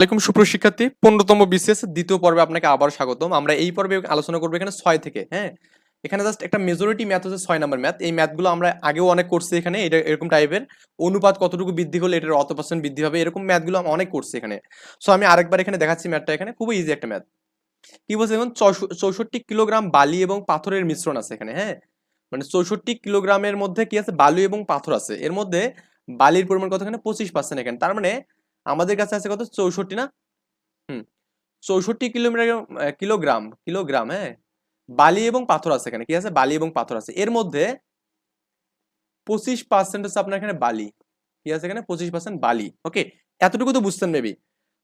আসসালামাইকুম সুপ্রশিক্ষার্থী পনেরোতম বিসিএস দ্বিতীয় পর্বে আপনাকে আবার স্বাগতম। আমরা এই পর্বে আলোচনা করব এখানে ছয় থেকে হ্যাঁ? এখানে জাস্ট একটা মেজরিটি ম্যাথ হচ্ছে ছয় নাম্বার ম্যাথ এই ম্যাথগুলো আমরা আগেও অনেক করছি এখানে, এটা এরকম টাইপের অনুপাত কতটুকু বৃদ্ধি করলে এটার অত পার্সেন্ট বৃদ্ধি হবে, এরকম ম্যাথগুলো আমরা অনেক করছি এখানে। সো আমি আরেকবার এখানে দেখাচ্ছি ম্যাথটা এখানে, খুবই ইজি একটা ম্যাথ কি বলছে এখন চৌষট্টি কিলোগ্রাম বালি এবং পাথরের মিশ্রণ আছে এখানে হ্যাঁ? মানে চৌষট্টি কিলোগ্রামের মধ্যে কি আছে? বালু এবং পাথর আছে। এর মধ্যে বালির পরিমাণ কত এখানে? পঁচিশ পার্সেন্ট এখানে। তার মানে আমাদের কাছে আছে কত? চৌষট্টি না? হুম। চৌষট্টি কিলোমিটার কিলোগ্রাম কিলোগ্রাম হ্যাঁ? বালি এবং পাথর আছে এখানে কি আছে? বালি এবং পাথর আছে। এর মধ্যে পঁচিশ পার্সেন্ট হচ্ছে আপনার এখানে বালি কি আছে এখানে? পঁচিশ পার্সেন্ট বালি ওকে এতটুকু তো বুঝতেন মেবি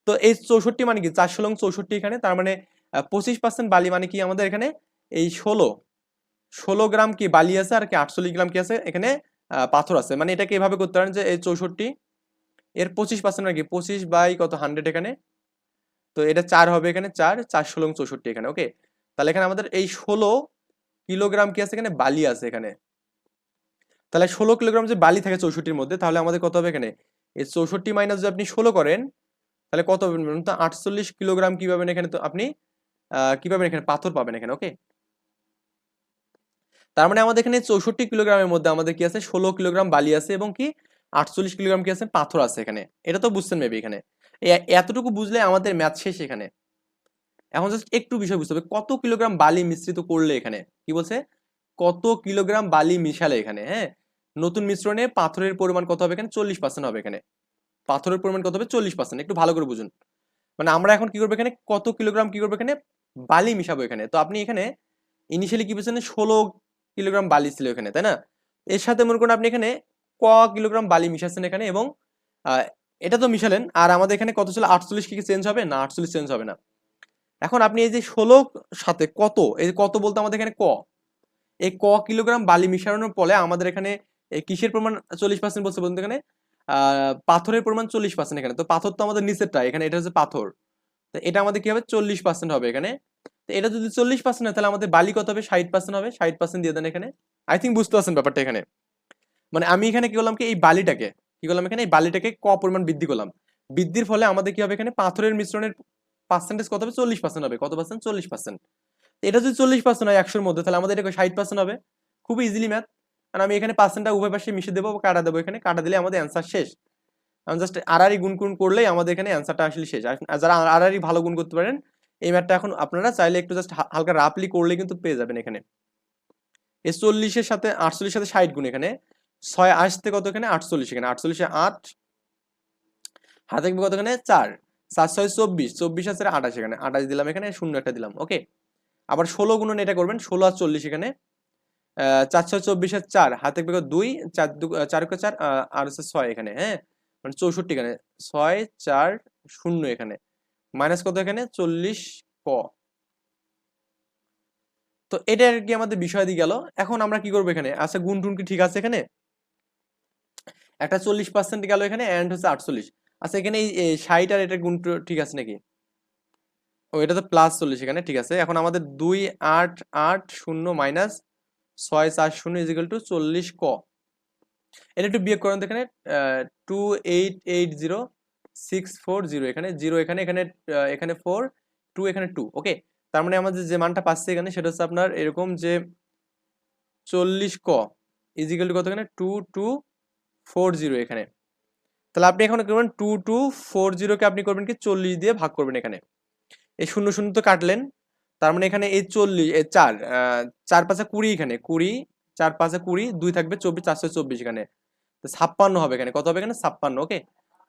তো এই চৌষট্টি মানে কি? চারশো লং চৌষট্টি এখানে, তার মানে পঁচিশ পার্সেন্ট বালি মানে কি আমাদের এখানে? এই ষোলো। ষোলো গ্রাম কি বালি আছে আর কি? আটচল্লিশ গ্রাম কি আছে এখানে? পাথর আছে। মানে এটাকে এভাবে করতে পারেন যে এই চৌষট্টি এর পঁচিশ পার্সেন্ট মানে কি পঁচিশ বাই কত? হান্ড্রেড এখানে। তো এটা চার হবে এখানে, চার চার ষোলো চৌষট্টি এখানে ওকে তাহলে এখানে আমাদের এই ষোলো কিলোগ্রাম কি আছে এখানে? বালি আছে এখানে। তাহলে ষোলো কিলোগ্রাম যে বালি থাকে চৌষট্টির মধ্যে, তাহলে আমাদের কত হবে এখানে? এই চৌষট্টি মাইনাস যদি আপনি ষোলো করেন, তাহলে কত হবে? তো আটচল্লিশ কিলোগ্রাম কি পাবেন এখানে তো আপনি কি পাবেন এখানে? পাথর পাবেন এখানে ওকে তার মানে আমাদের এখানে চৌষট্টি কিলোগ্রামের মধ্যে আমাদের কি আছে? ষোলো কিলোগ্রাম বালি আছে এবং কি আটচল্লিশ কিলোগ্রাম কি আছে? পাথর আছে এখানে। এটা তো বুঝছেন মেবি এখানে। এতটুকু বুঝলে আমাদের ম্যাথ শেষ এখানে। এখন জাস্ট একটু বিষয় বুঝতে হবে। কত কিলোগ্রাম বালি মিশ্রিত করলে এখানে? কি বলছে? কত কিলোগ্রাম বালি মিশালে এখানে? হ্যাঁ? নতুন মিশ্রণে পাথরের পরিমাণ কত হবে এখানে? চল্লিশ পার্সেন্ট হবে এখানে। পাথরের পরিমাণ কত হবে? চল্লিশ পার্সেন্ট একটু ভালো করে বুঝুন। মানে আমরা এখন কি করব এখানে? কত কিলোগ্রাম কি করব এখানে? বালি মিশাবো এখানে। তো আপনি এখানে ইনিশিয়ালি কি বলছেন ষোলো কিলোগ্রাম বালি ছিল এখানে, তাই না? এর সাথে মনে করুন আপনি এখানে ক কিলোগ্রাম বালি মিশাচ্ছেন এখানে এবং এটা তো মিশালেন, আর আমাদের এখানে কত ছিল? আটচল্লিশ কি চেঞ্জ হবে? না, আটচল্লিশ চেঞ্জ হবে না। এখন আপনি এই যে ষোলো সাথে কত? এই কত বলতে আমাদের এখানে ক? এই ক কিলোগ্রাম বালি মিশানোর ফলে আমাদের এখানে কিসের পরিমাণ? চল্লিশ পার্সেন্ট বলছে বলতে এখানে। পাথরের পরিমাণ চল্লিশ পার্সেন্ট এখানে। তো পাথর তো আমাদের নিচেরটা এখানে এটা হচ্ছে পাথর। তো এটা আমাদের কি হবে? চল্লিশ পার্সেন্ট হবে এখানে। তো এটা যদি চল্লিশ পার্সেন্ট হয়, তাহলে আমাদের বালি কত হবে? ষাট পার্সেন্ট হবে। ষাট পার্সেন্ট দিয়ে দেন এখানে। আই থিঙ্ক বুঝতে পারছেন ব্যাপারটা এখানে। মানে আমি এখানে কি করলাম কি? এই বালিটাকে, কি করলাম এখানে? এই বালিটাকে ক পরিমাণ বৃদ্ধি করলাম? বৃদ্ধির ফলে আমাদের কি হবে এখানে? পাথরের মিশ্রণের পার্সেন্টেজ কত হবে? চল্লিশ পার্সেন্ট হবে। কত পার্সেন্ট চল্লিশ পার্সেন্ট এটা যদি চল্লিশ পার্সেন্ট হয় একশোর মধ্যে, তাহলে আমাদের এটা ষাট পার্সেন্ট হবে। খুব ইজিলি ম্যাথ আর আমি এখানে পার্সেন্টটা উভয় পাশে মিশে দেবো, কাটা দেবো এখানে। কাটা দিলে আমাদের অ্যান্সার শেষ। আমি জাস্ট আড়াআড়ি গুণ গুণ করলেই আমাদের এখানে অ্যান্সারটা আসলে শেষ। যারা আড়াআড়ি ভালো গুণ করতে পারেন, এই ম্যাথটা এখন আপনারা চাইলে একটু জাস্ট হালকা রাফলি করলে কিন্তু পেয়ে যাবেন এখানে। এই চল্লিশের সাথে আটচল্লিশের সাথে ষাট গুণ এখানে। ছয় আসতে কত এখানে আটচল্লিশ এখানে আটচল্লিশে আট, হাতে থাকবে কত এখানে চার। চার, ছয়, চব্বিশ। চব্বিশ আছে আঠাশ এখানে আঠাশ দিলাম এখানে, শূন্য একটা দিলাম, ওকে? আবার ষোলো গুণন এটা করবেন, ষোলো আর চল্লিশ এখানে চার, ছয়, চব্বিশ চব্বিশের চার, হাতে থাকবে? দুই, চার, দু চার চার আর ছয় এখানে হ্যাঁ? মানে চৌষট্টি এখানে ছয়, চার, শূন্য এখানে। মাইনাস কত এখানে চল্লিশ, ক। তো এটা আর কি আমাদের বিষয় দিয়ে গেল। এখন আমরা কি করব এখানে? আচ্ছা গুণ টুন কি ঠিক আছে এখানে? একটা চল্লিশ পার্সেন্ট গেল এখানে অ্যান্ড হচ্ছে আটচল্লিশ। আচ্ছা এখানে এই ষাট আর এটা গুণ ঠিক আছে নাকি? ও, এটা তো প্লাস চল্লিশ এখানে, ঠিক আছে। এখন আমাদের দুই আট আট শূন্য মাইনাস ছয় চার শূন্য ইজিক্যাল টু চল্লিশ ক। এটা একটু বিয়োগ করেন তো এখানে two eight eight zero six four zero এখানে জিরো এখানে এখানে এখানে ফোর টু এখানে টু ওকে তার মানে আমাদের যে মানটা পাচ্ছে এখানে, সেটা হচ্ছে আপনার এরকম যে চল্লিশ ক ইজিক্যাল টু কত এখানে? টু টু ফোর জিরো এখানে। তাহলে আপনি এখন করবেন? টু টু ফোর জিরোকে আপনি করবেন কি? চল্লিশ দিয়ে ভাগ করবেন এখানে। এই শূন্য শূন্য তো কাটলেন। তার মানে এখানে এই চল্লিশ, এই চার চার পাঁচে কুড়ি এখানে। কুড়ি, চার পাঁচে কুড়ি, দুই থাকবে চব্বিশ, চারশো চব্বিশ এখানে। ছাপ্পান্ন হবে এখানে। কত হবে এখানে? ছাপ্পান্ন ওকে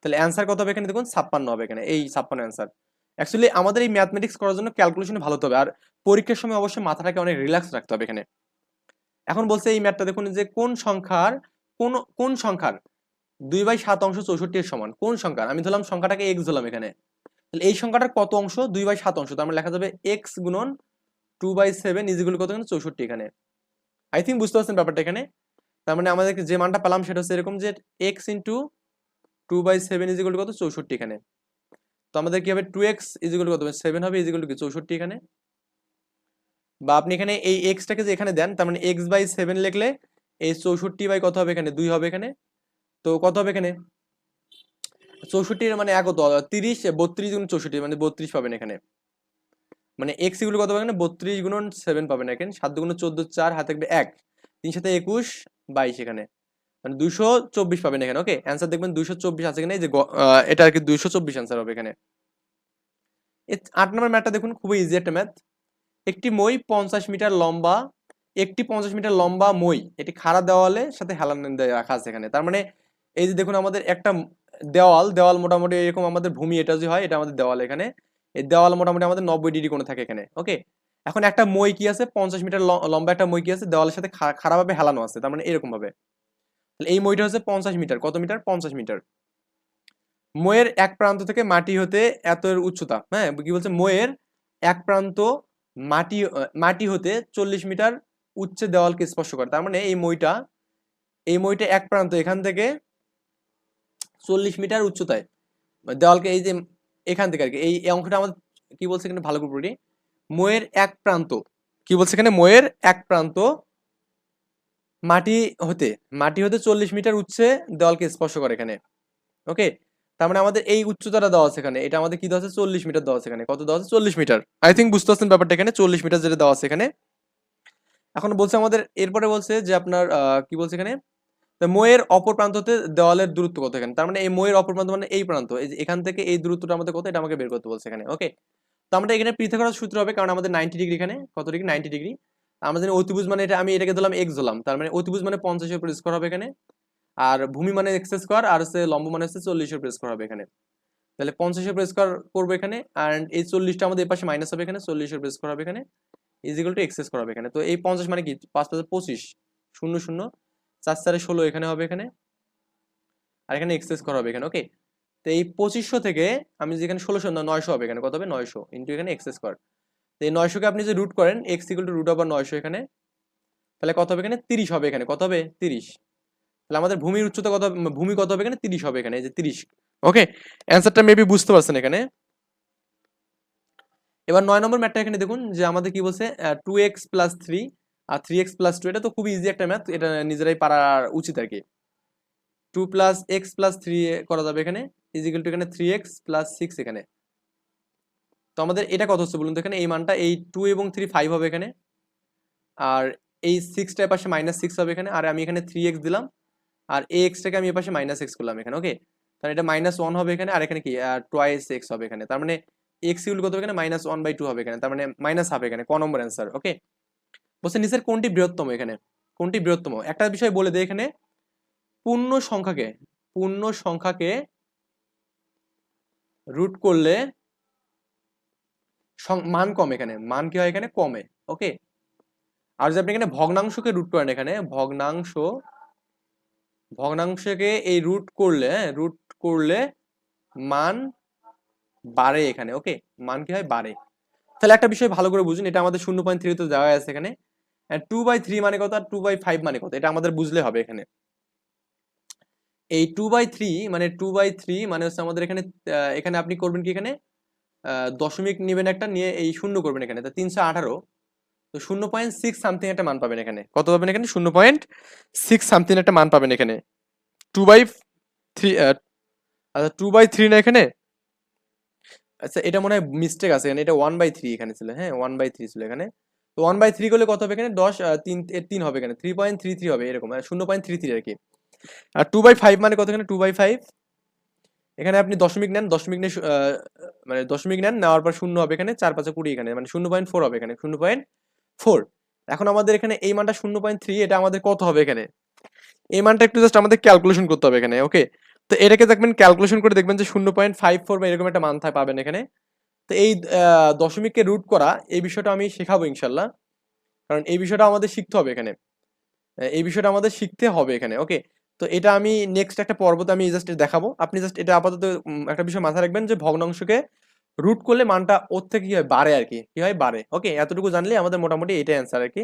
তাহলে অ্যান্সার কত হবে এখানে? দেখুন, ছাপ্পান্ন হবে এখানে। এই ছাপ্পান্ন অ্যান্সার অ্যাকচুয়ালি আমাদের এই ম্যাথমেটিক্স করার জন্য ক্যালকুলেশন ভালো হবে। আর পরীক্ষার সময় অবশ্যই মাথাটাকে অনেক রিল্যাক্স রাখতে হবে এখানে। এখন বলছে এই ম্যাথটা দেখুন যে কোন সংখ্যার কোন কোন সংখ্যার? দুই বাই সাত অংশ চৌষট্টি সমান। কোন সংখ্যার? আমি ধরলাম সংখ্যাটাকে এক্স ধরলাম এখানে। তাহলে এই সংখ্যাটার কত অংশ? দুই বাই সাত অংশ। তার মানে লেখা যাবে এক্স গুণন টু বাই সেভেন ইজিগুলো কত চৌষট্টি এখানে। আই থিঙ্ক বুঝতে পারছেন ব্যাপারটা এখানে? তার মানে আমাদের যে মানটা পেলাম সেটা হচ্ছে এরকম যে x into two by seven ইজিগুলো কত? চৌষট্টি এখানে। তো আমাদের কি হবে? টু এক্স ইজিগুলো কত? সেভেন হবে ইজিগুলো কি? চৌষট্টি এখানে। বা আপনি এখানে এই এক্সটাকে যে এখানে দেন, তার মানে এক্স বাই সেভেন লিখলে এই চৌষট্টি বাই কত হবে এখানে? দুই হবে এখানে। তো কত হবে এখানে? চৌষট্টির মানে একত তিরিশ, বত্রিশ গুণ চৌষট্টি মানে বত্রিশ পাবেন এখানে। মানে এক্স ইগুলো কত পাবেন বত্রিশ গুণন সেভেন পাবেন এখানে। সাত গুণ চোদ্দ, চার, হাতে থাকবে এক। তিন সাথে একুশ, বাইশ এখানে। মানে দুশো চব্বিশ পাবেন এখানে ওকে অ্যান্সার দেখবেন দুশো চব্বিশ আছে এখানে এই যে এটা আর কি দুশো চব্বিশ অ্যান্সার হবে এখানে। আট নম্বর ম্যাথটা দেখুন, খুবই ইজি একটা ম্যাথ একটি মই পঞ্চাশ মিটার লম্বা একটি পঞ্চাশ মিটার লম্বা মই, এটি খাড়া দেওয়ালের সাথে হেলান রাখা আছে এখানে। তার মানে এই যে দেখুন আমাদের একটা দেওয়াল দেওয়াল মোটামুটি এরকম আমাদের ভূমি এটা যে হয়, এটা আমাদের দেওয়াল এখানে। এই দেওয়াল মোটামুটি আমাদের নব্বই ডিগ্রি কোণে থাকে এখানে, ওকে? এখন একটা মই কি আছে? পঞ্চাশ মিটার লম্বা একটা মই কি আছে? দেওয়ালের সাথে খা- খাড়াভাবে হেলানো আছে, তার মানে এরকম ভাবে তাহলে এই মইটা হচ্ছে পঞ্চাশ মিটার, কত মিটার? পঞ্চাশ মিটার। ময়ের এক প্রান্ত থেকে মাটি হতে এত উচ্চতা হ্যাঁ? কি বলছে? ময়ের এক প্রান্ত মাটি মাটি হতে চল্লিশ মিটার উচ্চে দেওয়ালকে স্পর্শ করে। তার মানে এই মইটা এই মইটা এক প্রান্ত, এখান থেকে চল্লিশ মিটার উচ্চতায়। দেওয়ালকে এই যে এখান থেকে আর কি, এই অংশটা আমাদের কি বলছে এখানে ভালো করে ময়ের এক প্রান্ত। কি বলছে এখানে? ময়ের এক প্রান্ত মাটি হতে মাটি হতে চল্লিশ মিটার উচ্ছে দেওয়ালকে স্পর্শ করে এখানে। ওকে? তার মানে আমাদের এই উচ্চতাটা দেওয়া আছে এখানে। এটা আমাদের কি দেওয়া আছে? চল্লিশ মিটার দেওয়া আছে এখানে। কত দেওয়া আছে? চল্লিশ মিটার। আই থিঙ্ক বুঝতে পারছেন ব্যাপারটা এখানে। চল্লিশ মিটার যেটা দেওয়া আছে এখানে। এখন বলছে আমাদের, এরপরে বলছে যে আপনার কি বলছে এখানে? ময়ের অপর প্রান্ত হতে দেওয়ালের দূরত্ব কত এখানে? তার মানে এই ময়ের অপর প্রান্ত মানে এই প্রান্ত। এখান থেকে এই দূরত্বটা আমাদের কত? এটা আমাকে বের করতে বলছে এখানে ওকে তো আমরা এখানে পৃথক সূত্র হবে, কারণ আমাদের নাইনটি ডিগ্রি এখানে, কত ডিগ্রি নাইনটি ডিগ্রি জানি অতিভুজ মানে এটা, আমি এটাকে দিলাম এক্স ধরলাম। তার মানে অতিভুজ মানে পঞ্চাশের উপর স্কোয়ার হবে এখানে, আর ভূমি মানে এক্স স্কোয়ার আর হচ্ছে লম্ব মানে হচ্ছে চল্লিশের উপর স্কোয়ার হবে এখানে। তাহলে পঞ্চাশের উপর স্কোয়ার করব এখানে অ্যান্ড এই চল্লিশটা আমাদের এই পাশে মাইনাস হবে এখানে চল্লিশের উপর স্কোয়ার হবে এখানে। ইজিক্যাল টু এক্স স্কোয়ার হবে এখানে। তো এই পঞ্চাশ মানে কি? পাঁচ পাঁচ পঁচিশ। শূন্য শূন্য। চার চারে ষোলো এখানে হবে এখানে। আর এখানে এক্স করা হবে এখানে ওকে তো এই পঁচিশশো থেকে আমি যেখানে ষোলোশো নয়শো হবে এখানে। কত হবে? নয়শো ইন্টু এখানে এক্স কর তো এই নয়শোকে আপনি যে রুট করেন x equal to root over নয়শো এখানে। তাহলে কত হবে এখানে? তিরিশ হবে এখানে। কত হবে? তিরিশ। তাহলে আমাদের ভূমির উচ্চতা কত ভূমি কত হবে এখানে? তিরিশ হবে এখানে, এই যে তিরিশ। ওকে অ্যান্সারটা মেবি বুঝতে পারছেন এখানে। এবার নয় নম্বর ম্যাথটা এখানে দেখুন, যে আমাদের কি বলছে টু এক্স প্লাস থ্রি আর থ্রি এক্স প্লাস টু এটা তো খুবই ইজি একটা ম্যাথ এটা নিজেরাই পারার উচিত আর কি। Two plus x plus three করা যাবে এখানে ইজিক্যাল টু এখানে থ্রি এক্স প্লাস সিক্স এখানে। তো আমাদের এটা কত হচ্ছে বলুন তো এখানে, এই মানটা এই টু এবং থ্রি ফাইভ হবে এখানে, আর এই সিক্সটার পাশে মাইনাস সিক্স হবে এখানে, আর আমি এখানে থ্রি এক্স দিলাম, আর এ এক্সটাকে আমি এ পাশে মাইনাস এক্স করলাম এখানে ওকে তাহলে এটা মাইনাস ওয়ান হবে এখানে, আর এখানে কি টোয়াইস এক্স হবে এখানে। তার মানে এক্স ইউল কত হবে এখানে? মাইনাস ওয়ান বাই টু হবে এখানে, তার মানে মাইনাস হাফ এখানে, ক নম্বর অ্যান্সার ওকে বলছে নিচের কোনটি বৃহত্তম এখানে? কোনটি বৃহত্তম? একটা বিষয় বলে দেয় এখানে, পূর্ণ সংখ্যাকে পূর্ণ সংখ্যাকে রুট করলে মান কম এখানে, মান কি হয় এখানে? কমে ওকে আর যদি আপনি এখানে ভগ্নাংশকে রুট করেন এখানে, ভগ্নাংশ, ভগ্নাংশকে এই রুট করলে রুট করলে মান বাড়ে এখানে ওকে মান কি হয় বাড়ে তাহলে একটা বিষয় ভালো করে বুঝুন, এটা আমাদের শূন্য পয়েন্ট থ্রিতে দেওয়া আছে এখানে। টু বাই থ্রি মানে কত? আর টু বাই ফাইভ মানে কত? এটা আমাদের বুঝলে হবে এখানে। এই টু বাই থ্রি মানে টু বাই থ্রি মানে হচ্ছে আমাদের এখানে এখানে আপনি করবেন কি এখানে? দশমিক নেবেন একটা, নিয়ে এই শূন্য করবেন এখানে। তো তিনশো আঠারো। তো শূন্য পয়েন্ট সিক্স সামথিং একটা মান পাবেন এখানে। কত পাবেন এখানে? শূন্য পয়েন্ট সিক্স সামথিং একটা মান পাবেন এখানে। টু বাই থ্রি আচ্ছা টু বাই থ্রি না এখানে? আচ্ছা এটা মনে হয় মিস্টেক আছে, এখানে এটা ওয়ান বাই থ্রি এখানে ছিল হ্যাঁ? ওয়ান বাই থ্রি ছিল এখানে। তো ওয়ান বাই থ্রি করলে কত হবে এখানে? দশ তিন তিন হবে এখানে। থ্রি পয়েন্ট থ্রি থ্রি হবে এরকম শূন্য পয়েন্ট থ্রি থ্রি আর কি। আর টু বাই ফাইভ মানে কত এখানে? টু বাই ফাইভ এখানে আপনি দশমিক নেন, দশমিক নিয়ে মানে দশমিক নেন, নেওয়ার পর শূন্য হবে এখানে, চার পাঁচে কুড়ি এখানে মানে শূন্য পয়েন্ট ফোর হবে এখানে, শূন্য পয়েন্ট ফোর এখন আমাদের এখানে এই মানটা শূন্য পয়েন্ট থ্রি এটা আমাদের কত হবে এখানে? এই মানটা একটু জাস্ট আমাদের ক্যালকুলেশন করতে হবে এখানে ওকে তো এটাকে দেখবেন ক্যালকুলেশন করে দেখবেন যে শূন্য পয়েন্ট ফাইভ ফোর বা এরকম একটা মান পাবেন এখানে। তো এই দশমিককে রুট করা, এই বিষয়টা আমি শেখাবো ইনশাল্লাহ কারণ এই বিষয়টা আমাদের শিখতে হবে এখানে। এই বিষয়টা আমাদের শিখতে হবে এখানে ওকে তো এটা আমি নেক্সট একটা পর্বতে আমি জাস্ট দেখাবো। আপনি জাস্ট এটা আপাতত একটা বিষয় মাথায় রাখবেন যে ভগ্নাংশকে রুট করলে মানটা ওর থেকে কি হয় বাড়ে আর কি? কি হয় বাড়ে? ওকে এতটুকু জানলে আমাদের মোটামুটি এটাই অ্যান্সার আর কি।